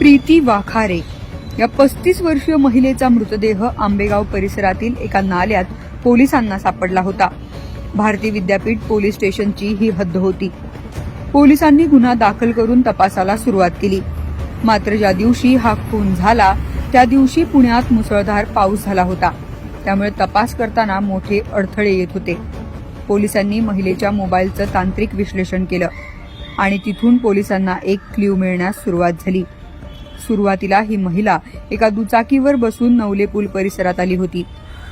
प्रीती वाखारे या पस्तीस वर्षीय महिलेचा मृतदेह आंबेगाव परिसरातील एका नाल्यात पोलिसांना सापडला होता. भारतीय विद्यापीठ पोलीस स्टेशनची ही हद्द होती. पोलिसांनी गुन्हा दाखल करून तपासाला सुरुवात केली. मात्र ज्या दिवशी हा खून झाला त्या दिवशी पुण्यात मुसळधार पाऊस झाला होता. त्यामुळे तपास करताना मोठे अडथळे येत होते. पोलिसांनी महिलेच्या मोबाईलचं तांत्रिक विश्लेषण केलं आणि तिथून पोलिसांना एक क्ल्यू मिळण्यास सुरुवात झाली. सुरुवातीला ही महिला एका दुचाकीवर बसून नवले पूल परिसरात आली होती.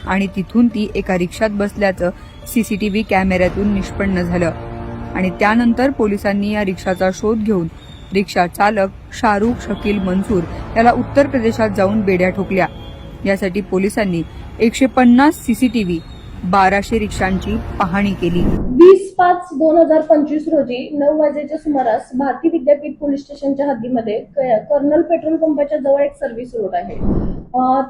आणि तिथून ती एका रिक्षात बसल्याचं सीसीटीव्ही कॅमेऱ्यातून निष्पन्न झालं. आणि त्यानंतर पोलिसांनी या रिक्षाचा शोध घेऊन रिक्षा चालक शाहरुख शकील मंसूर याला उत्तर प्रदेशात जाऊन बेड्या ठोकल्या. यासाठी पोलिसांनी एकशे पन्नास सीसीटीव्ही बाराशे रिक्षांची पाहणी केली. वीस पाच दोन हजार पंचवीस रोजी नऊ वाजेच्या सुमारास भारती विद्यापीठ पोलीस स्टेशनच्या हद्दीमध्ये कर्नल पेट्रोल पंपाच्या जवळ एक सर्व्हिस रोड आहे.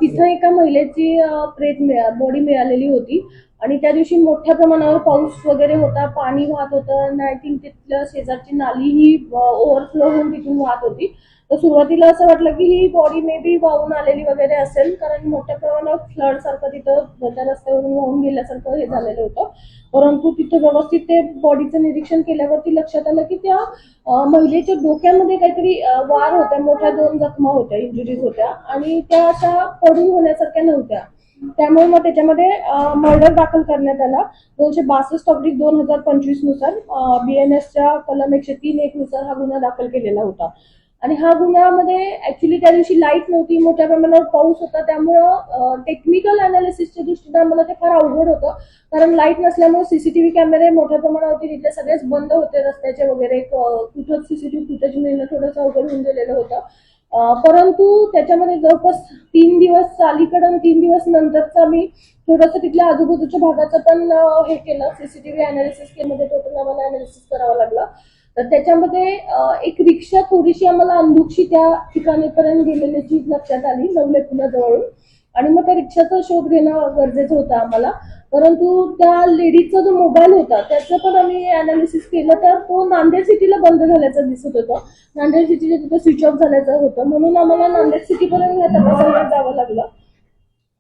तिथं एका महिलेची प्रेत प्रेत बॉडी मिळालेली होती. आणि त्या दिवशी मोठ्या प्रमाणावर पाऊस वगैरे होता पाणी वाहत होतं आय थिंक तिथल्या शेजारची नाली ही ओव्हरफ्लो होऊन तिथून वाहत होती. तर सुरुवातीला असं वाटलं की ही बॉडी मे बी वाहून आलेली वगैरे असेल कारण मोठ्या प्रमाणात फ्लड सारखं तिथं त्या रस्त्यावरून वाहून गेल्यासारखं हे झालेलं होतं. परंतु तिथं व्यवस्थित ते बॉडीचं निरीक्षण केल्यावरती लक्षात आलं की त्या महिलेच्या डोक्यामध्ये काहीतरी वार होत्या मोठ्या दोन जखमा होत्या इंजुरीज होत्या. आणि त्या अशा पडून होण्यासारख्या नव्हत्या. त्यामुळे मग त्याच्यामध्ये मर्डर दाखल करण्यात आला. दोनशे बासष्ट ऑब्लिक दोन हजार पंचवीसनुसार बीएनएसच्या कलम एकशे तीन एक नुसार हा गुन्हा दाखल केलेला होता. आणि हा गुन्ह्यामध्ये ऍक्च्युली त्या दिवशी लाइट नव्हती मोठ्या प्रमाणावर पाऊस होता. त्यामुळं टेक्निकल अनालिसिसच्या दृष्टीने आम्हाला ते फार अवघड होतं. कारण लाइट नसल्यामुळे सीसीटीव्ही कॅमेरे मोठ्या प्रमाणावरती तिथले सगळेच बंद होते रस्त्याचे वगैरे. कुठंच सीसीटीव्ही फुटेज मिळणं थोडंसं अवघड होऊन गेलेलं होतं. परंतु त्याच्यामध्ये जवळपास तीन दिवस अलीकडं तीन दिवस नंतरचा मी थोडंसं तिथल्या आजूबाजूच्या भागाचं पण हे केलं. सीसीटीव्ही अनालिसिस केमध्ये टोटल आम्हाला अनालिसिस करावं लागलं. तर त्याच्यामध्ये एक रिक्षा थोडीशी आम्हाला अंधुक्षी त्या ठिकाणीपर्यंत गेलेल्याची लक्षात आली नवले पुण्याजवळून. आणि मग त्या रिक्षाचा शोध घेणं गरजेचं होतं आम्हाला. परंतु त्या लेडीजचा जो मोबाईल होता त्याचं पण आम्ही अनालिसिस केलं तर तो नांदेड सिटीला बंद झाल्याचं दिसत होतं. नांदेड सिटीच्या तिथं स्विच ऑफ झाल्याचं होतं. म्हणून आम्हाला नांदेड सिटीपर्यंत या तपासाला जावं लागलं.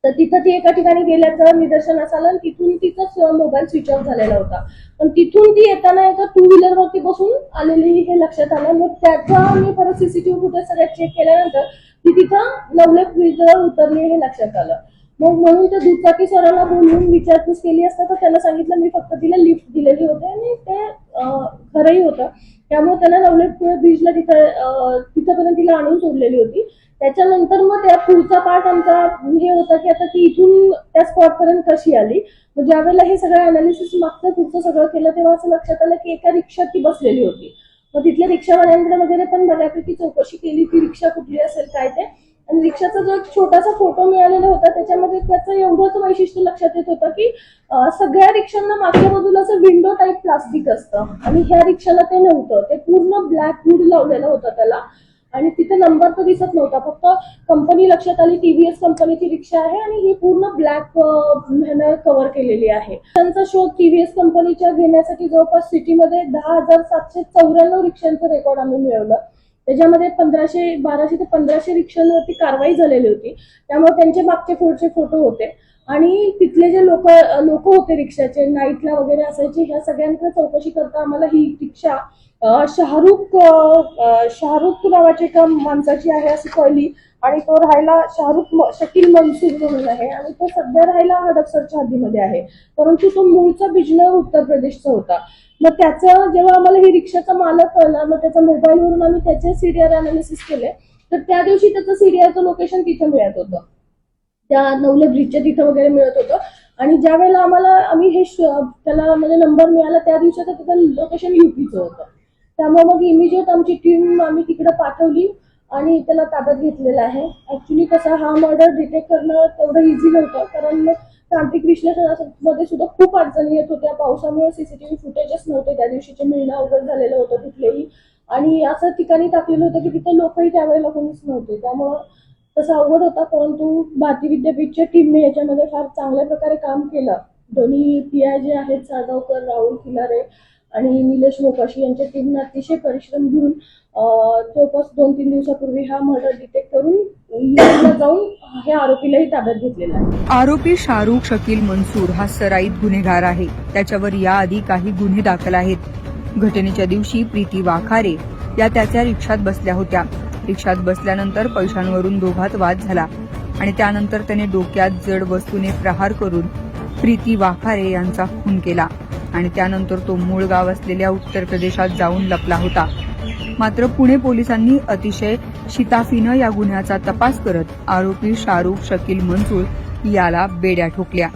तर तिथं ती एका ठिकाणी गेल्याचं निदर्शन आलं आणि तिथून तिचा मोबाईल स्विच ऑफ झालेला होता. पण तिथून ती येताना एका टू व्हीलरवरती बसून आलेली हे लक्षात आलं. मग त्याचा आम्ही परत सीसीटीव्ही फुटेज सगळ्या चेक केल्यानंतर ती तिथं नवले ब्रिजवर उतरली हे लक्षात आलं. मग म्हणून त्या दुचाकी सरांना बोलून विचारपूस केली असता तर त्यांना सांगितलं मी फक्त तिला लिफ्ट दिलेली होते आणि ते खरंही होतं. त्यामुळे त्यांना नवलेपुळे बीचला तिथं तिथंपर्यंत तिला आणून सोडलेली होती. त्याच्यानंतर मग त्या पुढचा पार्ट आमचा हे होता की आता ती इथून त्या स्पॉट पर्यंत कशी आली? मग ज्यावेळेला हे सगळं अनालिसिस मागचं पुढचं सगळं केलं तेव्हा असं लक्षात आलं की एका रिक्षात ती बसलेली होती. मग तिथल्या रिक्षावाल्यांकडे वगैरे पण बऱ्यापैकी चौकशी केली की रिक्षा कुठली असेल काय ते. आणि रिक्षाचा जो एक छोटासा फोटो मिळालेला होता त्याच्यामध्ये त्याचं एवढंच वैशिष्ट्य लक्षात येत होतं की सगळ्या रिक्षांना मागच्या बाजूला असं विंडो टाईप प्लास्टिक असतं. आणि ह्या रिक्षाला ते नव्हतं. ते पूर्ण ब्लॅक वूड लावलेलं होतं त्याला. आणि तिथे नंबर तर दिसत नव्हता. फक्त कंपनी लक्षात आली टीव्हीएस कंपनीची रिक्षा आहे आणि ही पूर्ण ब्लॅक ह्यानं कव्हर केलेली आहे. त्यांचा शोध टीव्हीएस कंपनीच्या घेण्यासाठी जवळपास सिटीमध्ये दहा हजार सातशे चौऱ्याण्णव रिक्षांचं रेकॉर्ड आम्ही मिळवलं. त्याच्यामध्ये पंधराशे बाराशे ते पंधराशे रिक्षांवरती कारवाई झालेली होती. त्यामुळे त्यांचे मागचे पुढचे फोटो होते. आणि तिथले जे लोक लोक होते रिक्षाचे नाईटला वगैरे असायचे ह्या सगळ्यांकडे चौकशी करता आम्हाला ही रिक्षा शाहरुख शाहरुख नावाची एका माणसाची आहे अशी कळली. आणि तो राहायला शाहरुख शकील मनसूर म्हणून आहे. आणि तो सध्या राहायला हडपसरच्या हद्दीमध्ये आहे. परंतु तो मूळचा बिजनर उत्तर प्रदेशचा होता. मग त्याचं जेव्हा आम्हाला ही रिक्षाचा मालक कळला मग त्याचा मोबाईलवरून आम्ही त्याचे सिरियल अनालिसिस केले. तर त्या दिवशी त्याचं सिरियलचं लोकेशन तिथे मिळत होतं. त्या नवले ब्रिजच्या तिथं वगैरे मिळत होतं. आणि ज्या वेळेला आम्हाला आम्ही हे त्याला म्हणजे नंबर मिळाला त्या दिवसाचं त्याचं लोकेशन युपीचं होतं. त्यामुळे मग इमिजिएट आमची टीम आम्ही तिकडे पाठवली आणि त्याला ताब्यात घेतलेला आहे. ऍक्च्युली कसा हा मर्डर डिटेक्ट करणं तेवढं इझी नव्हतं कारण मग तांत्रिक विश्लेषणामध्ये सुद्धा खूप अडचणी येत होत्या. पावसामुळे सीसीटीव्ही फुटेजच नव्हते त्या दिवशीचे मिळणं अवघड झालेलं होतं कुठलेही. आणि असं ठिकाणी टाकलेलं होतं की तिथे लोकही त्यावेळेला कोणीच नव्हते. त्यामुळं तसा अवघड होता परंतु भारती विद्यापीठच्या टीमने याच्यामध्ये फार चांगल्या प्रकारे काम केलं. दोन्ही पी आय जे आहेत साधवकर राहुल खिलारे आणि निलेश मोकाशी यांच्या टीमनं अतिशय परिश्रम घेऊन जवळपास दोन तीन दिवसापूर्वी हा मर्डर डिटेक्ट करून जाऊन हे आरोपीलाही ताब्यात घेतलेला आहे. आरोपी शाहरुख शकील मनसूर हा सराईत गुन्हेगार आहे. त्याच्यावर याआधी काही गुन्हे दाखल आहेत. घटनेच्या दिवशी प्रीती वाखारे या त्याच्या रिक्षात बसल्या होत्या. रिक्षात बसल्यानंतर पैशांवरून दोघात वाद झाला आणि त्यानंतर त्याने डोक्यात जड वस्तूने प्रहार करून प्रीती वाखारे यांचा खून केला आणि त्यानंतर तो मूळ गाव असलेल्या उत्तर प्रदेशात जाऊन लपला होता. मात्र पुणे पोलिसांनी अतिशय शिताफीनं या गुन्ह्याचा तपास करत आरोपी शाहरुख शकील मंसूर याला बेड्या ठोकल्या.